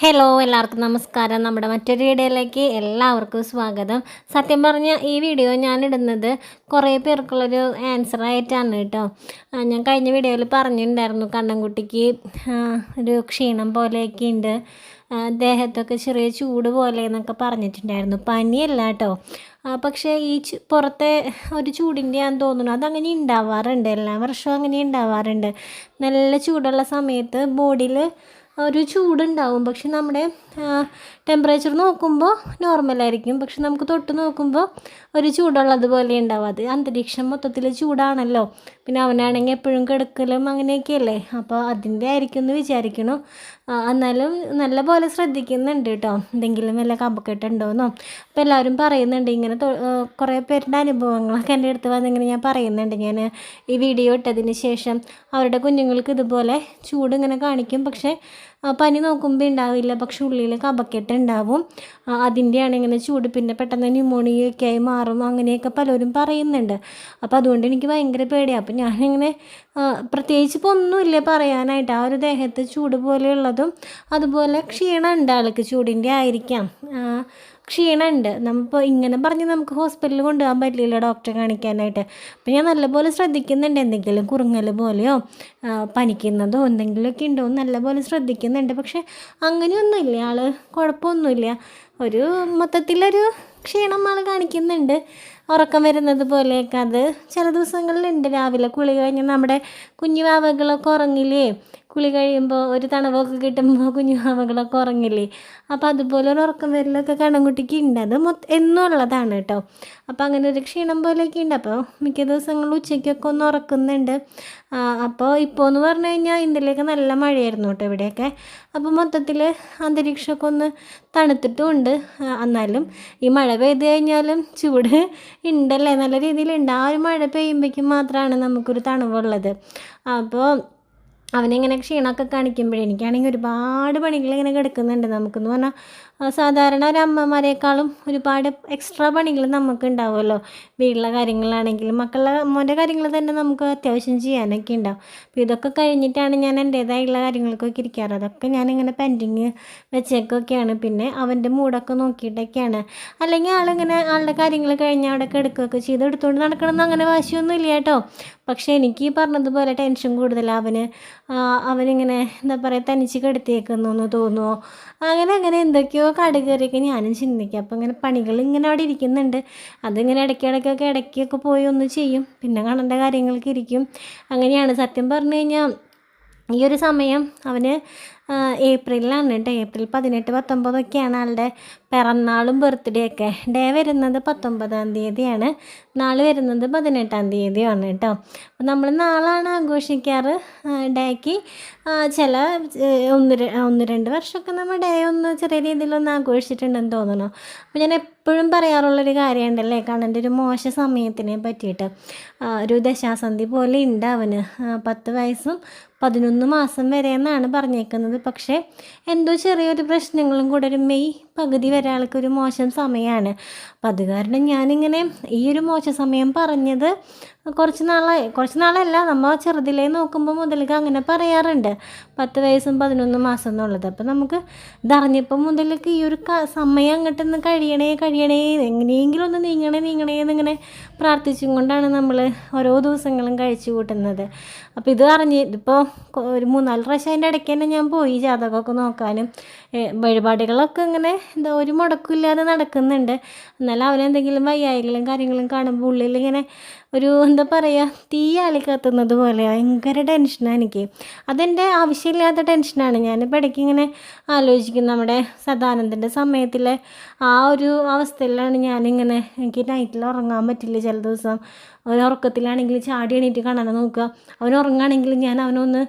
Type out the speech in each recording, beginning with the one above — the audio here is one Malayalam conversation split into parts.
ഹലോ എല്ലാവർക്കും നമസ്കാരം. നമ്മുടെ മറ്റൊരു വീഡിയോയിലേക്ക് എല്ലാവർക്കും സ്വാഗതം. സത്യം പറഞ്ഞ ഈ വീഡിയോ ഞാനിടുന്നത് കുറേ പേർക്കുള്ളൊരു ആൻസർ ആയിട്ടാണ് കേട്ടോ. ഞാൻ കഴിഞ്ഞ വീഡിയോയിൽ പറഞ്ഞിട്ടുണ്ടായിരുന്നു കണ്ണൻകുട്ടിക്ക് ഒരു ക്ഷീണം പോലെയൊക്കെ ഉണ്ട്. ദേഹത്തൊക്കെ ചെറിയ ചൂട് പോലെ എന്നൊക്കെ പറഞ്ഞിട്ടുണ്ടായിരുന്നു. പനിയല്ല കേട്ടോ. പക്ഷേ ഈ പുറത്തെ ഒരു ചൂടിന്റെ ആണെന്ന് തോന്നുന്നു. അതങ്ങനെ ഉണ്ടാവാറുണ്ട്. എല്ലാ വർഷവും അങ്ങനെ ഉണ്ടാവാറുണ്ട്. നല്ല ചൂടുള്ള സമയത്ത് ബോഡിയിൽ ഒരു ചൂടുണ്ടാവും. പക്ഷെ നമ്മുടെ ടെമ്പറേച്ചർ നോക്കുമ്പോൾ നോർമലായിരിക്കും പക്ഷെ നമുക്ക് തൊട്ട് നോക്കുമ്പോൾ ഒരു ചൂടുള്ളതുപോലെ ഉണ്ടാവും അത്. അന്തരീക്ഷം മൊത്തത്തിൽ ചൂടാണല്ലോ. പിന്നെ അവനാണെങ്കിൽ എപ്പോഴും കിടക്കലും അങ്ങനെയൊക്കെയല്ലേ? അപ്പോൾ അതിന്റെ ആയിരിക്കും എന്ന് വിചാരിക്കണം. എന്നാലും നല്ല പോലെ ശ്രദ്ധിക്കുന്നുണ്ട് കേട്ടോ എന്തെങ്കിലും വല്ല കമ്പക്കെട്ടുണ്ടോയെന്നോ അപ്പോൾ എല്ലാവരും പറയുന്നുണ്ട് ഇങ്ങനെ കുറേ പേരുടെ അനുഭവങ്ങളൊക്കെ എന്റെ അടുത്ത് വന്നിങ്ങനെ ഞാൻ പറയുന്നുണ്ട്. ഞാൻ ഈ വീഡിയോ ഇട്ടതിന് ശേഷം അവരുടെ കുഞ്ഞുങ്ങൾക്ക് ഇതുപോലെ ചൂട് ഇങ്ങനെ കാണിക്കും. പക്ഷേ പനി നോക്കുമ്പോൾ ഉണ്ടാവില്ല പക്ഷെ ഉള്ളിൽ കപക്കെട്ട് ഉണ്ടാവും അതിന്റെയാണ് ഇങ്ങനെ ചൂട്. പിന്നെ പെട്ടെന്ന് ന്യൂമോണിയൊക്കെ ആയി മാറും അങ്ങനെയൊക്കെ പലരും പറയുന്നുണ്ട്. അപ്പോൾ അതുകൊണ്ട് എനിക്ക് ഭയങ്കര പേടിയാണ് അപ്പോൾ ഞാനിങ്ങനെ പ്രത്യേകിച്ച് ഇപ്പോൾ ഒന്നുമില്ല പറയാനായിട്ട്. ആ ഒരു ദേഹത്ത് ചൂട് പോലെയുള്ളതും അതുപോലെ ക്ഷീണം ഉണ്ട് ആൾക്ക് ചൂടിന്റെ ആയിരിക്കാം. ക്ഷീണമുണ്ട്. നമ്മളിപ്പോൾ ഇങ്ങനെ പറഞ്ഞ് നമുക്ക് ഹോസ്പിറ്റലിൽ കൊണ്ടുപോകാൻ പറ്റില്ല ഡോക്ടറെ കാണിക്കാനായിട്ട്. അപ്പം ഞാൻ നല്ലപോലെ ശ്രദ്ധിക്കുന്നുണ്ട്. എന്തെങ്കിലും കുറുങ്ങൽ പോലെയോ പനിക്കുന്നതോ എന്തെങ്കിലുമൊക്കെ ഉണ്ടോ നല്ലപോലെ ശ്രദ്ധിക്കുന്നുണ്ട്. പക്ഷെ അങ്ങനെയൊന്നുമില്ല. ആൾ കുഴപ്പമൊന്നുമില്ല. ഒരു മൊത്തത്തിലൊരു ക്ഷീണം ആൾ കാണിക്കുന്നുണ്ട്. ഉറക്കം വരുന്നത് പോലെയൊക്കെ അത് ചില ദിവസങ്ങളിലുണ്ട് രാവിലെ കുളി കഴിഞ്ഞ് നമ്മുടെ കുഞ്ഞു വാവകളൊക്കെ ഉറങ്ങില്ലേ? കുളി കഴിയുമ്പോൾ ഒരു തണവൊക്കെ കിട്ടുമ്പോൾ കുഞ്ഞു വാവകളൊക്കെ ഉറങ്ങില്ലേ? അപ്പോൾ അതുപോലെ ഒരു ഉറക്കം വരലൊക്കെ കണ്ണൻകുട്ടിക്ക് ഉണ്ട് അത് മൊത്തം എന്നുള്ളതാണ് കേട്ടോ. അപ്പോൾ അങ്ങനെ ഒരു ക്ഷീണം പോലെയൊക്കെ ഉണ്ട് അപ്പോൾ മിക്ക ദിവസങ്ങളിൽ ഉച്ചയ്ക്കൊക്കെ ഒന്ന് ഉറക്കുന്നുണ്ട്. അപ്പോൾ ഇപ്പോൾ എന്ന് പറഞ്ഞു കഴിഞ്ഞാൽ ഇന്ത്യയിലേക്ക് നല്ല മഴയായിരുന്നു കേട്ടോ ഇവിടെയൊക്കെ. അപ്പോൾ മൊത്തത്തിൽ അന്തരീക്ഷമൊക്കെ ഒന്ന് തണുത്തിട്ടുമുണ്ട് എന്നാലും ഈ മഴ പെയ്ത് കഴിഞ്ഞാലും ചൂട് ഉണ്ടല്ലേ നല്ല രീതിയിലുണ്ട് ആ ഒരു മഴ പെയ്യുമ്പോഴേക്കും മാത്രമാണ് നമുക്കൊരു തണുവുള്ളത്. അപ്പോൾ അവനിങ്ങനെ ക്ഷീണമൊക്കെ കാണിക്കുമ്പോഴേ എനിക്കാണെങ്കിൽ ഒരുപാട് പണികൾ ഇങ്ങനെ കിടക്കുന്നുണ്ട്. നമുക്കെന്ന് പറഞ്ഞാൽ സാധാരണ ഒരു അമ്മമാരെക്കാളും ഒരുപാട് എക്സ്ട്രാ പണികൾ നമുക്ക് ഉണ്ടാവുമല്ലോ വീട്ടിലെ കാര്യങ്ങളാണെങ്കിലും മക്കളുടെ മോന്റെ കാര്യങ്ങൾ തന്നെ നമുക്ക് അത്യാവശ്യം ചെയ്യാനൊക്കെ ഉണ്ടാവും. അപ്പോൾ ഇതൊക്കെ കഴിഞ്ഞിട്ടാണ് ഞാൻ എന്റേതായുള്ള കാര്യങ്ങൾക്കൊക്കെ ഇരിക്കാറ്. അതൊക്കെ ഞാനിങ്ങനെ പെൻഡിങ് വെച്ചേക്കൊക്കെയാണ്. പിന്നെ അവന്റെ മൂടൊക്കെ നോക്കിയിട്ടൊക്കെയാണ്. അല്ലെങ്കിൽ ആളിങ്ങനെ ആളുടെ കാര്യങ്ങൾ കഴിഞ്ഞാൽ അവിടെ കിടക്കുകയൊക്കെ ചെയ്ത് എടുത്തുകൊണ്ട് നടക്കണമെന്ന് അങ്ങനെ വാശിയൊന്നും ഇല്ല കേട്ടോ. പക്ഷേ എനിക്ക് ഈ പറഞ്ഞതുപോലെ ടെൻഷൻ കൂടുതൽ. അവന് അവനിങ്ങനെ എന്താ പറയുക തനിച്ച് കിടത്തിയേക്കുന്നു എന്ന് തോന്നുമോ അങ്ങനെ അങ്ങനെ എന്തൊക്കെയോ കടുകയറിയൊക്കെ ഞാനും ചിന്തിക്കാം. അപ്പോൾ ഇങ്ങനെ പണികൾ ഇങ്ങനെ അവിടെ ഇരിക്കുന്നുണ്ട്. അതിങ്ങനെ ഇടയ്ക്കിടയ്ക്കൊക്കെ ഇടയ്ക്കൊക്കെ പോയി ഒന്ന് ചെയ്യും. പിന്നെ കാണേണ്ട കാര്യങ്ങൾക്ക് ഇരിക്കും. അങ്ങനെയാണ് സത്യം പറഞ്ഞു കഴിഞ്ഞാൽ ഈ ഒരു സമയം അവന് ഏപ്രിലാണ് കേട്ടോ. ഏപ്രിൽ പതിനെട്ട് പത്തൊമ്പതൊക്കെയാണ് ആളുടെ പിറന്നാളും ബർത്ത്ഡേ ഒക്കെ ഡേ വരുന്നത് പത്തൊമ്പതാം തീയതിയാണ്. നാൾ വരുന്നത് പതിനെട്ടാം തീയതിയാണ് കേട്ടോ. അപ്പോൾ നമ്മൾ നാളാണ് ആഘോഷിക്കാറ് ഡേക്ക്. ചില ഒന്ന് ഒന്ന് രണ്ട് വർഷമൊക്കെ നമ്മൾ ഡേ ഒന്ന് ചെറിയ രീതിയിലൊന്ന് ആഘോഷിച്ചിട്ടുണ്ടെന്ന് തോന്നുന്നു. അപ്പോൾ ഞാൻ എപ്പോഴും പറയാറുള്ളൊരു കാര്യമുണ്ടല്ലേ കണ്ണന്റെ ഒരു മോശ സമയത്തിനെ പറ്റിയിട്ട്. ഒരു ദശാസന്ധി പോലെ ഉണ്ട് അവന്. പത്ത് വയസ്സും പതിനൊന്ന് മാസം വരെ എന്നാണ് പറഞ്ഞേക്കുന്നത്. പക്ഷേ എന്തോ ചെറിയൊരു പ്രശ്നങ്ങളും കൂടെ ഒരു മെയ് പകുതി വരെ ആൾക്കൊരു മോശം സമയമാണ് അപ്പം അത് കാരണം ഞാനിങ്ങനെ ഈ ഒരു മോശ സമയം പറഞ്ഞത് കുറച്ച് നാളായി. കുറച്ച് നാളല്ല നമ്മൾ ചെറുതിലേ നോക്കുമ്പോൾ മുതൽക്ക് അങ്ങനെ പറയാറുണ്ട്. പത്ത് വയസ്സും പതിനൊന്ന് മാസം എന്നുള്ളത്. അപ്പം നമുക്ക് ഇതറിഞ്ഞപ്പോൾ മുതലേക്ക് ഈ ഒരു സമയം അങ്ങോട്ട് നിന്ന് കഴിയണേ കഴിയണേ എങ്ങനെയെങ്കിലും ഒന്ന് നീങ്ങണേ നീങ്ങണേ എന്നിങ്ങനെ പ്രാർത്ഥിച്ചും കൊണ്ടാണ് നമ്മൾ ഓരോ ദിവസങ്ങളും കഴിച്ചു കൂട്ടുന്നത്. അപ്പോൾ ഇത് അറിഞ്ഞ് ഇതിപ്പോൾ ഒരു മൂന്നാൽ പ്രാവശ്യം അതിന്റെ ഇടയ്ക്ക് തന്നെ ഞാൻ പോയി ജാതകമൊക്കെ നോക്കാനും. വഴിപാടുകളൊക്കെ ഇങ്ങനെ എന്താ ഒരു മുടക്കില്ലാതെ നടക്കുന്നുണ്ട്. എന്നാലും അവനെന്തെങ്കിലും വയ്യായികളും കാര്യങ്ങളും കാണുമ്പോൾ ഉള്ളിൽ ഇങ്ങനെ ഒരു എന്താ പറയുക തീ അലി കത്തുന്നത് പോലെ ഭയങ്കര ടെൻഷനാണ് എനിക്ക്. അതെന്റെ ആവശ്യമില്ലാത്ത ടെൻഷനാണ് ഞാനിപ്പോൾ ഇടയ്ക്ക് ഇങ്ങനെ ആലോചിക്കും നമ്മുടെ സദാനന്ദന്റെ സമയത്തിലെ ആ ഒരു അവസ്ഥയിലാണ് ഞാനിങ്ങനെ എനിക്ക് നൈറ്റിൽ ഉറങ്ങാൻ പറ്റില്ല ചില ദിവസം. അവൻ ഉറക്കത്തിലാണെങ്കിൽ ചാടി എണീറ്റ് കാണാൻ നോക്കുക. അവൻ ഉറങ്ങുകയാണെങ്കിൽ ഞാൻ അവനൊന്ന്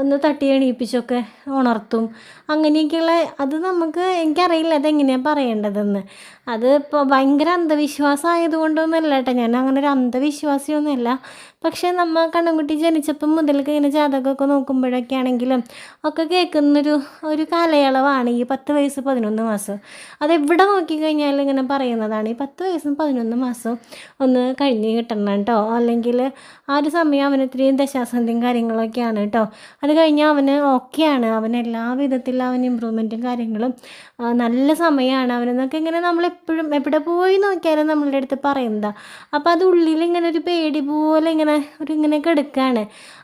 ഒന്ന് തട്ടി എണീപ്പിച്ചൊക്കെ ഉണർത്തും. അങ്ങനെയൊക്കെയുള്ള അത് നമുക്ക് എനിക്കറിയില്ല അതെങ്ങനെയാണ് പറയേണ്ടതെന്ന്. അത് ഇപ്പോൾ ഭയങ്കര അന്ധവിശ്വാസം ആയതുകൊണ്ടൊന്നുമല്ല കേട്ടോ. ഞാൻ അങ്ങനെ ഒരു അന്ധവിശ്വാസിയൊന്നുമല്ല. പക്ഷേ നമ്മൾ കണ്ണൻകുട്ടി ജനിച്ചപ്പം മുതൽക്ക് ഇങ്ങനെ ജാതകമൊക്കെ നോക്കുമ്പോഴൊക്കെ ആണെങ്കിലും ഒക്കെ കേൾക്കുന്നൊരു ഒരു കാലയളവാണ് ഈ പത്ത് വയസ്സ് പതിനൊന്ന് മാസം. അതെവിടെ നോക്കിക്കഴിഞ്ഞാലും ഇങ്ങനെ പറയുന്നതാണ്. ഈ പത്ത് വയസ്സും പതിനൊന്ന് മാസവും ഒന്ന് കഴിഞ്ഞ് കിട്ടണം കേട്ടോ. അല്ലെങ്കിൽ ആ ഒരു സമയം അവന് ഇത്രയും ദശാസന്ധിയും കാര്യങ്ങളൊക്കെയാണ് കേട്ടോ. കേട്ടോ. അത് കഴിഞ്ഞാൽ അവന് ഓക്കെയാണ്. അവൻ എല്ലാ വിധത്തിലും അവൻ ഇമ്പ്രൂവ്മെന്റും കാര്യങ്ങളും നല്ല സമയമാണ് അവനെന്നൊക്കെ ഇങ്ങനെ നമ്മളെപ്പോഴും എവിടെ പോയി നോക്കിയാലും നമ്മളുടെ അടുത്ത് പറയുന്നതാണ് അപ്പോൾ അത് ഉള്ളിൽ ഇങ്ങനെ ഒരു പേടി പോലെ ഇങ്ങനെ ഒരു ഇങ്ങനെ കിടക്കുകയാണ്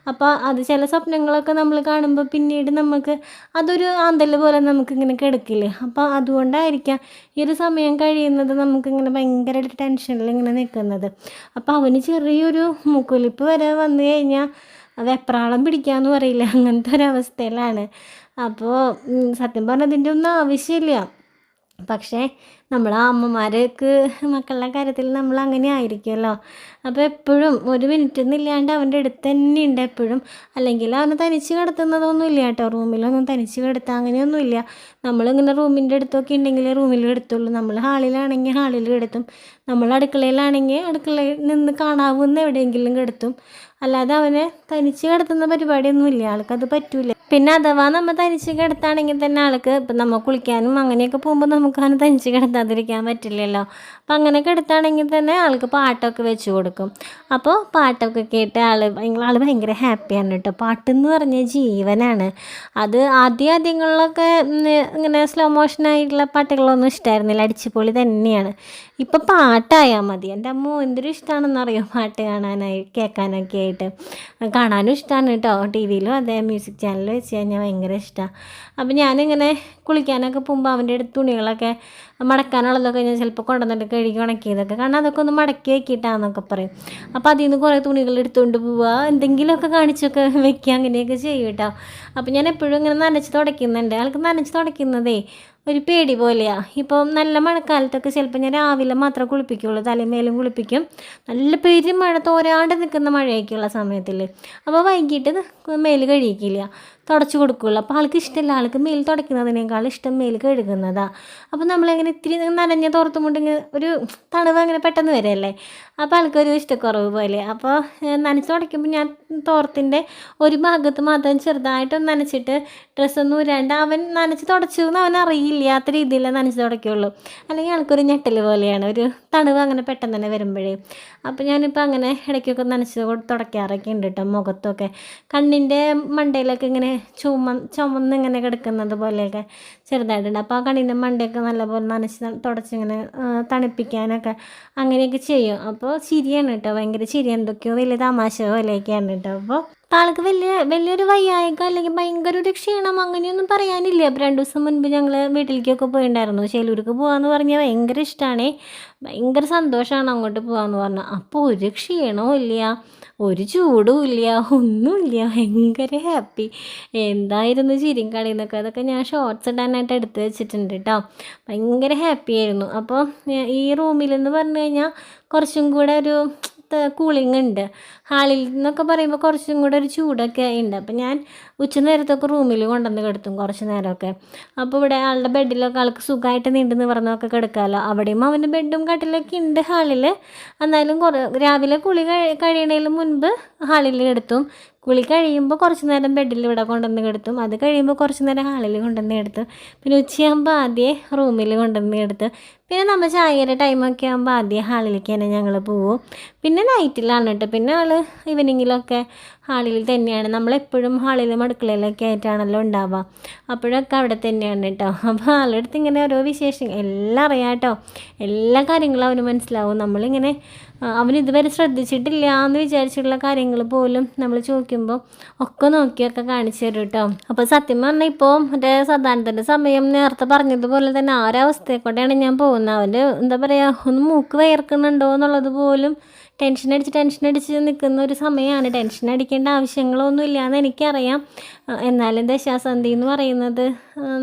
അപ്പോൾ അത് ചില സ്വപ്നങ്ങളൊക്കെ നമ്മൾ കാണുമ്പോൾ പിന്നീട് നമുക്ക് അതൊരു ആന്തൽ പോലെ നമുക്കിങ്ങനെ കിടക്കില്ലേ. അപ്പോൾ അതുകൊണ്ടായിരിക്കാം ഈ ഒരു സമയം കഴിയുന്നത് നമുക്കിങ്ങനെ ഭയങ്കര ടെൻഷനിൽ ഇങ്ങനെ നിൽക്കുന്നത് അപ്പോൾ അവന് ചെറിയൊരു മുക്കുലിപ്പ് വരെ വന്നു കഴിഞ്ഞാൽ വെപ്രാളം പിടിക്കാമെന്ന് പറയില്ല. അങ്ങനത്തെ ഒരവസ്ഥയിലാണ് അപ്പോൾ സത്യം പറഞ്ഞാൽ അതിന്റെ ഒന്നും ആവശ്യമില്ല. പക്ഷേ നമ്മൾ അമ്മമാർക്ക് മക്കളുടെ കാര്യത്തിൽ നമ്മൾ അങ്ങനെ ആയിരിക്കുമല്ലോ. അപ്പോൾ എപ്പോഴും ഒരു മിനിറ്റ് ഇല്ലാണ്ട് അവന്റെ അടുത്ത് തന്നെ ഉണ്ട് എപ്പോഴും. അല്ലെങ്കിൽ അവനെ തനിച്ച് കിടത്തുന്നതൊന്നും ഇല്ല കേട്ടോ. റൂമിലൊന്നും തനിച്ച് കിടത്തുക അങ്ങനെയൊന്നുമില്ല നമ്മളിങ്ങനെ റൂമിന്റെ അടുത്തൊക്കെ ഉണ്ടെങ്കിൽ റൂമിൽ കിടത്തുള്ളൂ. നമ്മൾ ഹാളിലാണെങ്കിൽ ഹാളിൽ കിടത്തും. നമ്മൾ അടുക്കളയിലാണെങ്കിൽ അടുക്കളയിൽ നിന്ന് കാണാവുന്ന എവിടെയെങ്കിലും കിടത്തും. അല്ലാതെ അവനെ തനിച്ച് കിടത്തുന്ന പരിപാടിയൊന്നും ഇല്ല. ആൾക്കത് പറ്റൂല. പിന്നെ അഥവാ നമ്മൾ തനിച്ച് കിടത്താണെങ്കിൽ തന്നെ ആൾക്ക് ഇപ്പം നമ്മൾ കുളിക്കാനും അങ്ങനെയൊക്കെ പോകുമ്പോൾ നമുക്ക് അങ്ങനെ തനിച്ച് കിടത്താതിരിക്കാൻ പറ്റില്ലല്ലോ. അപ്പം അങ്ങനെ കിടത്താണെങ്കിൽ തന്നെ ആൾക്ക് പാട്ടൊക്കെ വെച്ച് കൊടുക്കും. അപ്പോൾ പാട്ടൊക്കെ കേട്ട് ആൾ ആൾ ഭയങ്കര ഹാപ്പിയാണ് കേട്ടോ. പാട്ടെന്ന് പറഞ്ഞ ജീവനാണ്. അത് ആദ്യ ആദ്യങ്ങളിലൊക്കെ ഇങ്ങനെ സ്ലോ മോഷനായിട്ടുള്ള പാട്ടുകളൊന്നും ഇഷ്ടമായിരുന്നില്ല അടിച്ചുപൊളി തന്നെയാണ്. ഇപ്പം പാട്ടായാൽ മതി. എന്റെ അമ്മ എന്തൊരു ഇഷ്ടമാണെന്നറിയോ പാട്ട് കാണാനായി കേൾക്കാനൊക്കെ ആയിട്ട്. കാണാനും ഇഷ്ടമാണ് കേട്ടോ. ടി വിയിലും അതെ മ്യൂസിക് ചാനൽ വെച്ച് കഴിഞ്ഞാൽ ഭയങ്കര ഇഷ്ടമാണ് അപ്പം ഞാനിങ്ങനെ കുളിക്കാനൊക്കെ പോകുമ്പോൾ അവന്റെ അടുത്ത് തുണികളൊക്കെ മടക്കാനുള്ളതൊക്കെ ഞാൻ ചിലപ്പോൾ കൊണ്ടുവന്നിട്ട് കഴുകി ഉണക്കിയതൊക്കെ കാരണം അതൊക്കെ ഒന്ന് മടക്കി വെക്കിയിട്ടാന്നൊക്കെ പറയും. അപ്പോൾ അതിൽ നിന്ന് കുറേ തുണികൾ എടുത്തുകൊണ്ട് പോവുക എന്തെങ്കിലുമൊക്കെ കാണിച്ചൊക്കെ വെക്കുക അങ്ങനെയൊക്കെ ചെയ്യും കേട്ടോ. അപ്പോൾ ഞാൻ എപ്പോഴും ഇങ്ങനെ നനച്ച് തുടയ്ക്കുന്നുണ്ട്. ആൾക്ക് നനച്ച് തുടയ്ക്കുന്നതേ ഒരു പേടി പോലെയാണ് ഇപ്പോൾ നല്ല മഴക്കാലത്തൊക്കെ ചിലപ്പോൾ ഞാൻ രാവിലെ മാത്രമേ കുളിപ്പിക്കുള്ളൂ തലമേലും കുളിപ്പിക്കും. നല്ല പെരും മഴ തോരാണ്ട് നിൽക്കുന്ന മഴയൊക്കെയുള്ള സമയത്തിൽ അപ്പോൾ വൈകിട്ട് മേൽ കഴിയിക്കില്ല തുടച്ച് കൊടുക്കുള്ളൂ. അപ്പോൾ ആൾക്ക് ഇഷ്ടമില്ല ആൾക്ക് മേൽ തുടയ്ക്കുന്നതിനേക്കാൾ ഇഷ്ടം മേൽ കഴുകുന്നതാണ് അപ്പോൾ നമ്മളിങ്ങനെ ഇത്തിരി നനഞ്ഞ തോർത്തും കൊണ്ട് ഇങ്ങനെ ഒരു തണുവ് അങ്ങനെ പെട്ടെന്ന് വരെയല്ലേ അപ്പോൾ ആൾക്കൊരു ഇഷ്ടക്കുറവ് പോലെ. അപ്പോൾ നനച്ച് തുടയ്ക്കുമ്പോൾ ഞാൻ തോർത്തിന്റെ ഒരു ഭാഗത്ത് മാത്രം ചെറുതായിട്ട് നനച്ചിട്ട് ഡ്രസ്സൊന്നും ഉരാണ്ട് അവൻ നനച്ച് തുടച്ചു എന്ന് അവൻ അറിയില്ലാത്ത രീതിയിലേ നനച്ച് തുടയ്ക്കുള്ളൂ. അല്ലെങ്കിൽ ആൾക്കൊരു ഞെട്ടൽ പോലെയാണ്. ഒരു തണുവ് അങ്ങനെ പെട്ടെന്ന് തന്നെ വരുമ്പോഴേ. അപ്പോൾ ഞാനിപ്പോൾ അങ്ങനെ ഇടയ്ക്കൊക്കെ നനച്ച് തുടക്കാറൊക്കെ ഉണ്ട് കേട്ടോ മുഖത്തൊക്കെ. കണ്ണിന്റെ മണ്ടയിലൊക്കെ ഇങ്ങനെ ചുമ ചുമന്ന് ഇങ്ങനെ കിടക്കുന്നത് പോലെയൊക്കെ ചെറുതായിട്ടുണ്ട്. അപ്പോൾ ആ കണ്ണിന്റെ മണ്ടയൊക്കെ നല്ലപോലെ നനച്ച് തുടച്ചിങ്ങനെ തണുപ്പിക്കാനൊക്കെ അങ്ങനെയൊക്കെ ചെയ്യും. അപ്പോൾ ശരിയാണ് കേട്ടോ ഭയങ്കര ശരി എന്തൊക്കെയോ വലിയ തമാശ പോലെയൊക്കെയാണ് കേട്ടോ. അപ്പോൾ ആൾക്ക് വലിയ വലിയൊരു വയ്യായ്ക അല്ലെങ്കിൽ ഭയങ്കര ഒരു ക്ഷീണം അങ്ങനെയൊന്നും പറയാനില്ല. അപ്പോൾ രണ്ട് ദിവസം മുൻപ് ഞങ്ങൾ വീട്ടിലേക്കൊക്കെ പോയിണ്ടായിരുന്നു. ചേലൂർക്ക് പോകാമെന്ന് പറഞ്ഞാൽ ഭയങ്കര ഇഷ്ടമാണ് ഭയങ്കര സന്തോഷമാണ് അങ്ങോട്ട് പോകാമെന്ന് പറഞ്ഞാൽ അപ്പോൾ ഒരു ക്ഷീണവും ഇല്ല ഒരു ചൂടും ഇല്ല ഒന്നുമില്ല ഭയങ്കര ഹാപ്പി. എന്തായിരുന്നു ചിരിയും കളിയെന്നൊക്കെ അതൊക്കെ ഞാൻ ഷോർട്സ് ഇടാനായിട്ട് എടുത്ത് വെച്ചിട്ടുണ്ട് കേട്ടോ. ഭയങ്കര ഹാപ്പി ആയിരുന്നു. അപ്പോൾ ഈ റൂമിലെന്ന് പറഞ്ഞു കഴിഞ്ഞാൽ കുറച്ചും കൂടെ ഒരു കൂളിംഗ് ഉണ്ട്. ഹാളിൽ നിന്നൊക്കെ പറയുമ്പോൾ കുറച്ചും കൂടെ ഒരു ചൂടൊക്കെ ഉണ്ട് അപ്പം ഞാൻ ഉച്ച നേരത്തൊക്കെ റൂമിൽ കൊണ്ടുവന്ന് കിടത്തും കുറച്ച് നേരമൊക്കെ അപ്പോൾ ഇവിടെ ആളുടെ ബെഡിലൊക്കെ ആൾക്ക് സുഖമായിട്ട് നീണ്ടു നിവർന്നൊക്കെ കിടക്കാമല്ലോ അവിടെയും അവന്റെ ബെഡും കട്ടിലൊക്കെ ഉണ്ട് ഹാളിൽ എന്നാലും കുറ രാവിലെ കുളി കഴി കഴിയണതിന് മുൻപ് ഹാളിൽ കിടത്തും. കുളി കഴിയുമ്പോൾ കുറച്ച് നേരം ബെഡിൽ ഇവിടെ കൊണ്ടുവന്ന് കിടത്തും. അത് കഴിയുമ്പോൾ കുറച്ച് നേരം ഹാളിൽ കൊണ്ടുവന്ന് കിടത്തും. പിന്നെ ഉച്ചയാകുമ്പോൾ ആദ്യം റൂമിൽ കൊണ്ടുവന്ന് കിടത്തും. പിന്നെ നമ്മൾ ചായയുടെ ടൈമൊക്കെ ആകുമ്പോൾ ആദ്യം ഹാളിലേക്ക് തന്നെ ഞങ്ങൾ പോവും. പിന്നെ നൈറ്റിലാണ് കേട്ടോ പിന്നെ ആൾ ഈവനിങ്ങിലൊക്കെ ഹാളിൽ തന്നെയാണ്. നമ്മളെപ്പോഴും ഹാളിലും അടുക്കളയിലൊക്കെ ആയിട്ടാണല്ലോ ഉണ്ടാവുക. അപ്പോഴൊക്കെ അവിടെ തന്നെയാണ് കേട്ടോ അപ്പോൾ ആളുടെ അടുത്ത് ഇങ്ങനെ ഓരോ വിശേഷം എല്ലാം അറിയാം കേട്ടോ എല്ലാ കാര്യങ്ങളും അവന് മനസ്സിലാവും. നമ്മളിങ്ങനെ അവൻ ഇതുവരെ ശ്രദ്ധിച്ചിട്ടില്ല എന്ന് വിചാരിച്ചിട്ടുള്ള കാര്യങ്ങൾ പോലും നമ്മൾ ചോദിക്കുമ്പോൾ ഒക്കെ നോക്കിയൊക്കെ കാണിച്ചു തരും കേട്ടോ അപ്പോൾ സത്യം പറഞ്ഞാൽ ഇപ്പോൾ മറ്റേ സദാനത്തിന്റെ സമയം നേരത്തെ പറഞ്ഞതുപോലെ തന്നെ ആ ഒരവസ്ഥയെ കൂടെയാണ് ഞാൻ പോകുന്നത്. അവന്റെ എന്താ പറയുക ഒന്ന് മൂക്ക് വയർക്കുന്നുണ്ടോ എന്നുള്ളത് പോലും ടെൻഷൻ അടിച്ച് ടെൻഷൻ അടിച്ച് നിൽക്കുന്ന ഒരു സമയമാണ്. ടെൻഷൻ അടിക്കേണ്ട ആവശ്യങ്ങളൊന്നും ഇല്ലയെന്ന് എനിക്കറിയാം. എന്നാലും ദശാസന്ധി എന്ന് പറയുന്നത്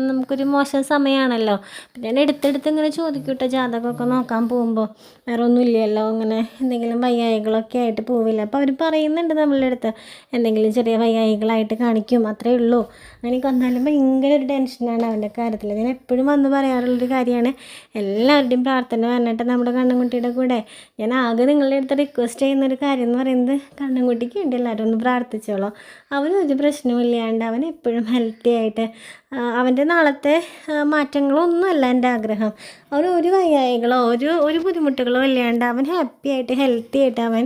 നമുക്കൊരു മോശം സമയമാണല്ലോ പിന്നെ ഞാൻ എടുത്തെടുത്ത് ഇങ്ങനെ ചോദിക്കൂട്ടോ ജാതകമൊക്കെ നോക്കാൻ പോകുമ്പോൾ വേറെ ഒന്നും ഇല്ലല്ലോ അങ്ങനെ എന്തെങ്കിലും വയ്യായികളൊക്കെ ആയിട്ട് പോവില്ല. അപ്പോൾ അവർ പറയുന്നുണ്ട് നമ്മളുടെ അടുത്ത് എന്തെങ്കിലും ചെറിയ വയ്യായികളായിട്ട് കാണിക്കും അത്രേ ഉള്ളൂ. അങ്ങനെയൊക്കെ വന്നാലും ഭയങ്കര ഒരു ടെൻഷനാണ് അവന്റെ കാര്യത്തിൽ ഞാൻ എപ്പോഴും വന്ന് പറയാറുള്ളൊരു കാര്യമാണ് എല്ലാവരുടെയും പ്രാർത്ഥന പറഞ്ഞിട്ട് നമ്മുടെ കണ്ണൻകുട്ടിയുടെ കൂടെ. ഞാൻ ആകെ നിങ്ങളുടെ അടുത്ത് റിക്വസ്റ്റ് ചെയ്യുന്നൊരു കാര്യം എന്ന് പറയുന്നത് കണ്ണൻകുട്ടിക്ക് വേണ്ടി എല്ലാവരും ഒന്ന് പ്രാർത്ഥിച്ചോളൂ. അവനും ഒരു ഇല്ലാണ്ട് അവൻ എപ്പോഴും ഹെൽത്തി ആയിട്ട് അവന്റെ നാളത്തെ മാറ്റങ്ങളൊന്നുമല്ല എന്റെ ആഗ്രഹം. അവൻ ഒരു വയ്യായികളോ ഒരു ഒരു ബുദ്ധിമുട്ടുകളോ ഇല്ലാണ്ട് അവൻ ഹാപ്പി ആയിട്ട് ഹെൽത്തി ആയിട്ട് അവൻ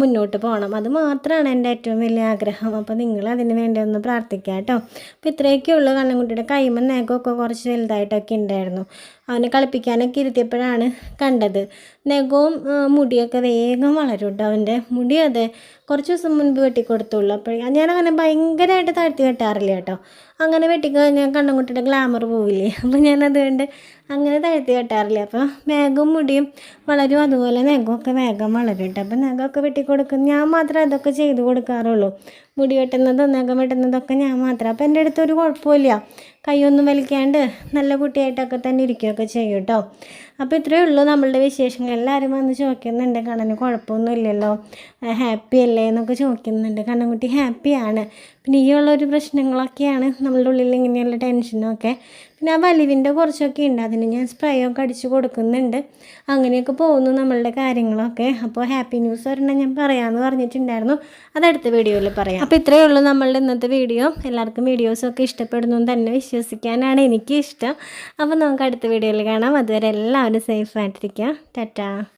മുന്നോട്ട് പോകണം. അത് മാത്രമാണ് എന്റെ ഏറ്റവും വലിയ ആഗ്രഹം. അപ്പോൾ നിങ്ങൾ അതിന് വേണ്ടി ഒന്ന് പ്രാർത്ഥിക്കുക കേട്ടോ. അപ്പോൾ ഇത്രയൊക്കെ ഉള്ളൂ കണ്ണൻകുട്ടിയുടെ കൈമ നഖമൊക്കെ കുറച്ച് വലുതായിട്ടൊക്കെ ഉണ്ടായിരുന്നു. അവനെ കളിപ്പിക്കാനൊക്കെ ഇരുത്തിയപ്പോഴാണ് കണ്ടത്. നഖവും മുടിയൊക്കെ വേഗം വളരും കേട്ടോ അവന്റെ. മുടി അതെ കുറച്ച് ദിവസം മുൻപ് വെട്ടിക്കൊടുത്തുള്ളൂ. അപ്പോൾ ഞാനങ്ങനെ ഭയങ്കരമായിട്ട് താഴ്ത്തി വെട്ടാറില്ല കേട്ടോ. അങ്ങനെ വെട്ടിക്കഴിഞ്ഞാൽ കണ്ണൻകുട്ടിയുടെ ഗ്ലാമർ പോവില്ലേ? അപ്പോൾ ഞാൻ അതുകൊണ്ട് അങ്ങനെ താഴ്ത്തി വെട്ടാറില്ല അപ്പോൾ മേഘവും മുടിയും വളരും അതുപോലെ നഖമൊക്കെ വേഗം വളരും കേട്ടോ അപ്പോൾ നഖമൊക്കെ വെട്ടിക്കൊടുക്കും. ഞാൻ മാത്രമേ അതൊക്കെ ചെയ്ത് കൊടുക്കാറുള്ളൂ. മുടി വെട്ടുന്നതും നഖം വെട്ടുന്നതൊക്കെ ഞാൻ മാത്രം അപ്പോൾ എന്റെ അടുത്തൊരു കുഴപ്പമില്ല കൈയൊന്നും വലിക്കാണ്ട് നല്ല കുട്ടിയായിട്ടൊക്കെ തന്നെ ഇരിക്കുകയൊക്കെ ചെയ്യും കേട്ടോ. അപ്പോൾ ഇത്രയേ ഉള്ളൂ നമ്മളുടെ വിശേഷങ്ങൾ. എല്ലാവരും വന്ന് ചോദിക്കുന്നുണ്ട് കണ്ണന് കുഴപ്പമൊന്നുമില്ലല്ലോ? ഹാപ്പി അല്ലേ? എന്നൊക്കെ ചോദിക്കുന്നുണ്ട്. കണ്ണൻകുട്ടി ഹാപ്പിയാണ് പിന്നെ ഈ ഉള്ളൊരു പ്രശ്നങ്ങളൊക്കെയാണ് നമ്മളുടെ ഉള്ളിൽ ഇങ്ങനെയുള്ള ടെൻഷനൊക്കെ പിന്നെ ആ വലിവിന്റെ കുറച്ചൊക്കെ ഉണ്ട്. അതിന് ഞാൻ സ്പ്രേ ഒക്കെ അടിച്ച് കൊടുക്കുന്നുണ്ട്. അങ്ങനെയൊക്കെ പോകുന്നു നമ്മളുടെ കാര്യങ്ങളൊക്കെ. അപ്പോൾ ഹാപ്പി ന്യൂസ് ഒരെണ്ണം ഞാൻ പറയാമെന്ന് പറഞ്ഞിട്ടുണ്ടായിരുന്നു. അടുത്ത വീഡിയോയിൽ പറയാം. അപ്പോൾ ഇത്രയേ ഉള്ളൂ നമ്മളുടെ ഇന്നത്തെ വീഡിയോ എല്ലാവർക്കും വീഡിയോസൊക്കെ ഇഷ്ടപ്പെടുന്നു തന്നെ തന്നെ വിശ്വസിക്കാനാണ് എനിക്ക് ഇഷ്ടം അപ്പോൾ നമുക്ക് അടുത്ത വീഡിയോയിൽ കാണാം. അതുവരെ എല്ലാവരും സേഫ് ആയിട്ടിരിക്കുക. ടാറ്റാ.